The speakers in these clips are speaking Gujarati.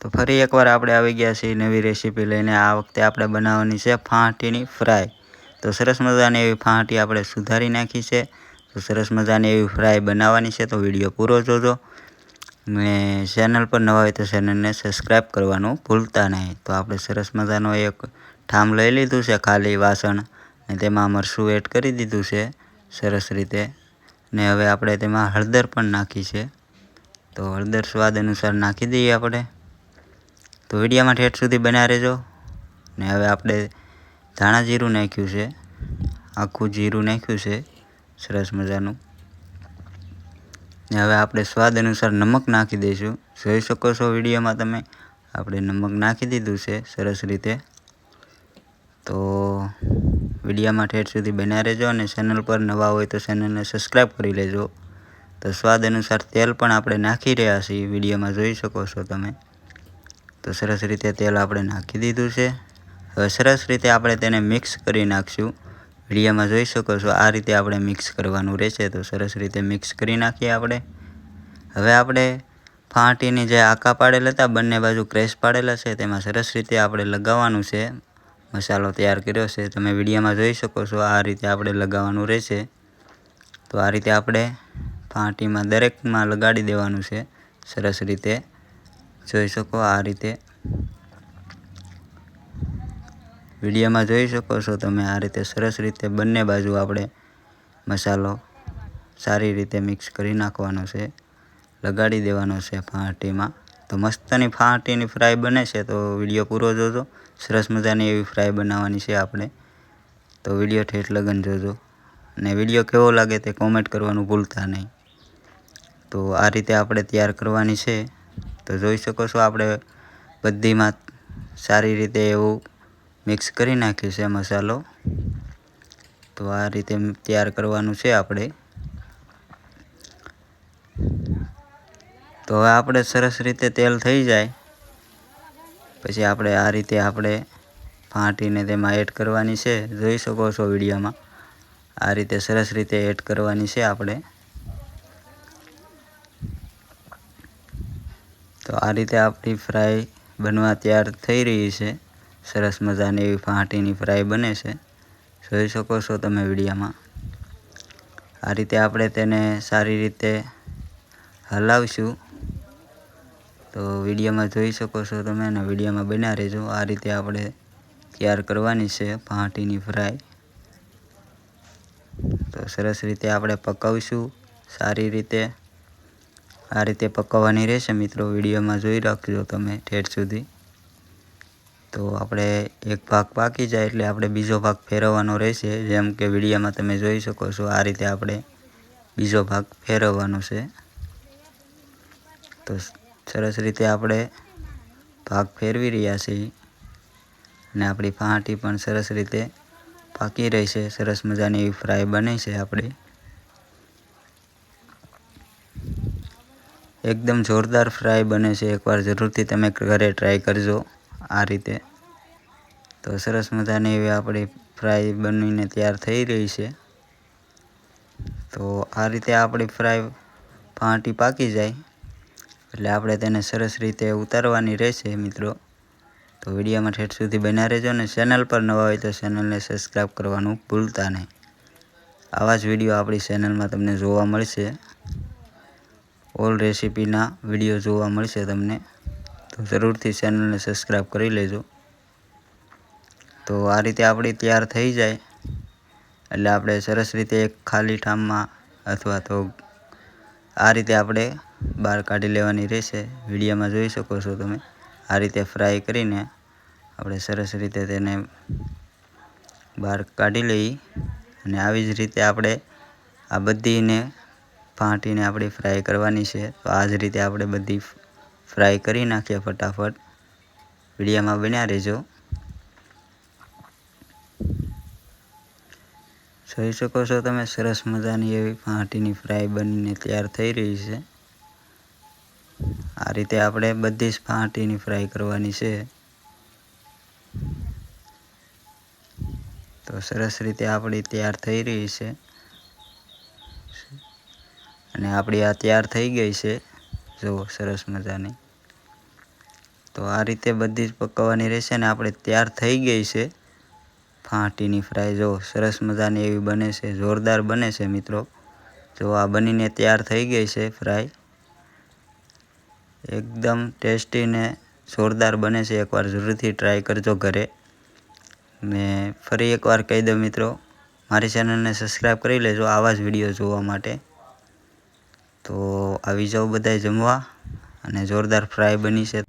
તો ફરી એકવાર આપણે આવી ગયા છીએ નવી રેસીપી લઈને. આ વખતે આપણે બનાવવાની છે ફાંટીની ફ્રાય. તો સરસ મજાની એવી ફાંટી આપણે સુધારી નાખી છે. તો સરસ મજાની એવી ફ્રાય બનાવવાની છે. તો વીડિયો પૂરો જોજો. ને ચેનલ પર નવા હોય તો ચેનલને સબસ્ક્રાઈબ કરવાનું ભૂલતા નહીં. તો આપણે સરસ મજાનો એક ઠામ લઈ લીધું છે ખાલી વાસણ. ને તેમાં મરસું એડ કરી દીધું છે? સરસ રીતે ને હવે આપણે તેમાં હળદર પણ નાખી છે. તો હળદર સ્વાદ અનુસાર નાખી દઈએ આપણે. તો વિડીયામાં ઠેઠ સુધી બના રહેજો. ને હવે આપણે ધાણા જીરું નાખ્યું છે. આખું જીરું નાખ્યું છે. સરસ મજાનું. ને હવે આપણે સ્વાદ અનુસાર નમક નાખી દઈશું. જોઈ શકો છો વિડીયોમાં તમે. આપણે નમક નાખી દીધું છે સરસ રીતે. તો વિડીયોમાં ઠેઠ સુધી બન્યા રહેજો અને ચેનલ પર નવા હોય તો ચેનલને સબસ્ક્રાઈબ કરી લેજો. તો સ્વાદ અનુસાર તેલ પણ આપણે નાખી રહ્યા છીએ. વિડીયોમાં જોઈ શકો છો તમે. તો સરસ રીતે તેલ આપણે નાખી દીધું છે. હવે સરસ રીતે આપણે તેને મિક્સ કરી નાખશું. વિડીયામાં જોઈ શકો છો આ રીતે આપણે મિક્સ કરવાનું રહેશે. તો સરસ રીતે મિક્સ કરી નાખીએ આપણે. હવે આપણે ફાંટીની જે આકા પાડેલા હતા, બંને બાજુ ક્રેશ પાડેલા છે. તેમાં સરસ રીતે આપણે લગાવવાનું છે. મસાલો તૈયાર કર્યો છે. તમે વિડીયોમાં જોઈ શકો છો, આ રીતે આપણે લગાવવાનું રહેશે. તો આ રીતે આપણે ફાંટીમાં દરેકમાં લગાડી દેવાનું છે. સરસ રીતે. જોઈ શકો આ રીતે. વિડીયોમાં જોઈ શકો છો તમે આ રીતે સરસ રીતે બંને બાજુ આપણે મસાલો સારી રીતે મિક્સ કરી નાખવાનો છે. લગાડી દેવાનો છે ફાંટીમાં તો મસ્તની ફાટીની ફ્રાય બને છે, તો વીડિયો પૂરો જોજો. સરસ મજાની એવી ફ્રાય બનાવવાની છે આપણે. તો વીડિયો ઠેઠ લગન જોજો. અને વીડિયો કેવો લાગે તે કોમેન્ટ કરવાનું ભૂલતા નહીં. તો આ રીતે આપણે તૈયાર કરવાની છે. તો જોઈ શકો છો આપણે બધીમાં સારી રીતે એવું મિક્સ કરી નાખ્યું છે મસાલો. તો આ રીતે તૈયાર કરવાનું છે આપણે. તો હવે આપણે સરસ રીતે તેલ થઈ જાય. પછી આપણે આ રીતે આપણે ફાંટીને તેમાં એડ કરવાની છે. જોઈ શકો છો વિડીયોમાં. આ રીતે સરસ રીતે એડ કરવાની છે આપણે. તો આ રીતે આપણી ફ્રાય બનવા તૈયાર થઈ રહી છે. સરસ મજાની એવી ફાંટીની ફ્રાય બને છે. જોઈ શકો છો તમે વિડીયોમાં. આ રીતે આપણે તેને સારી રીતે હલાવશું. તો વિડીયોમાં જોઈ શકો છો તમે અને વિડીયોમાં બના રહેજો. આ રીતે આપણે તૈયાર કરવાની છે પાટીની ફ્રાય. તો સરસ રીતે આપણે પકાવીશું. સારી રીતે. આ રીતે પકાવવાની રહેશે મિત્રો. વિડીયોમાં જોઈ રાખજો તમે ઠેઠ સુધી. તો આપણે એક ભાગ પાકી જાય એટલે આપણે બીજો ભાગ ફેરવવાનો રહેશે. જેમ કે વિડીયોમાં તમે જોઈ શકો છો આ રીતે આપણે બીજો ભાગ ફેરવવાનો છે. તો સરસ રીતે આપણે ભાગ ફેરવી રહ્યા છીએ. અને આપણી ફાંટી પણ સરસ રીતે પાકી રહી છે. સરસ મજાની એવી ફ્રાય બની છે આપણી. એકદમ જોરદાર ફ્રાય બને છે. એકવાર જરૂરથી તમે ઘરે ટ્રાય કરજો આ રીતે. તો સરસ મજાની એવી આપણી ફ્રાય બનીને તૈયાર થઈ રહી છે. તો આ રીતે આપણી ફ્રાય ફાંટી પાકી જાય. એટલે આપણે તેને સરસ રીતે ઉતારવાની રહેશે મિત્રો. તો વિડીયોમાં ઠેઠ સુધી બન્યા રહેજો અને ચેનલ પર નવા હોય તો ચેનલને સબસ્ક્રાઈબ કરવાનું ભૂલતા નહીં. આવા જ વીડિયો આપણી ચેનલમાં તમને જોવા મળશે. ઓલ રેસીપીના વીડિયો જોવા મળશે તમને. તો જરૂરથી ચેનલને સબસ્ક્રાઈબ કરી લેજો. તો આ રીતે આપણી તૈયાર થઈ જાય. એટલે આપણે સરસ રીતે એક ખાલી ઠામમાં અથવા તો આ રીતે આપણે બહાર કાઢી લેવાની રહેશે. વિડીયોમાં જોઈ શકો છો તમે. આ રીતે ફ્રાય કરીને આપણે સરસ રીતે તેને બહાર કાઢી લઈ અને આવી જ રીતે આપણે આ બધીને ફાંટીને આપણે ફ્રાય કરવાની છે. તો આ જ રીતે આપણે બધી ફ્રાય કરી નાખીએ ફટાફટ. વિડીયામાં બન્યા રહેજો. જોઈ શકો છો તમે, સરસ મજાની એવી ફાંટીની ફ્રાય બનીને તૈયાર થઈ રહી છે. આ રીતે આપણે બધી જ ફાંટીની ફ્રાય કરવાની છે. તો સરસ રીતે આપણી તૈયાર થઈ રહી છે. અને આપણી આ તૈયાર થઈ ગઈ છે. જુઓ, સરસ મજાની. તો આ રીતે બધી જ પકવવાની રહેશે અને આપણે તૈયાર થઈ ગઈ છે. ફાંટીની ફ્રાય જો સરસ મજાની એવી બને છે. જોરદાર બને છે મિત્રો. જો આ બનીને તૈયાર થઈ ગઈ છે ફ્રાય. એકદમ ટેસ્ટી ને જોરદાર બને છે. એકવાર જરૂરથી ટ્રાય કરજો ઘરે. ને ફરી એકવાર કહી દઉં મિત્રો, મારી ચેનલને સબસ્ક્રાઈબ કરી લેજો આવા જ વીડિયો જોવા માટે. તો આવી જાઓ બધાય જમવા અને જોરદાર ફ્રાય બની છે.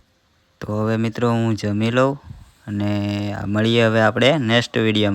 તો હવે મિત્રો હું જમી લઉં અને મળીએ હવે આપણે નેક્સ્ટ વિડીયોમાં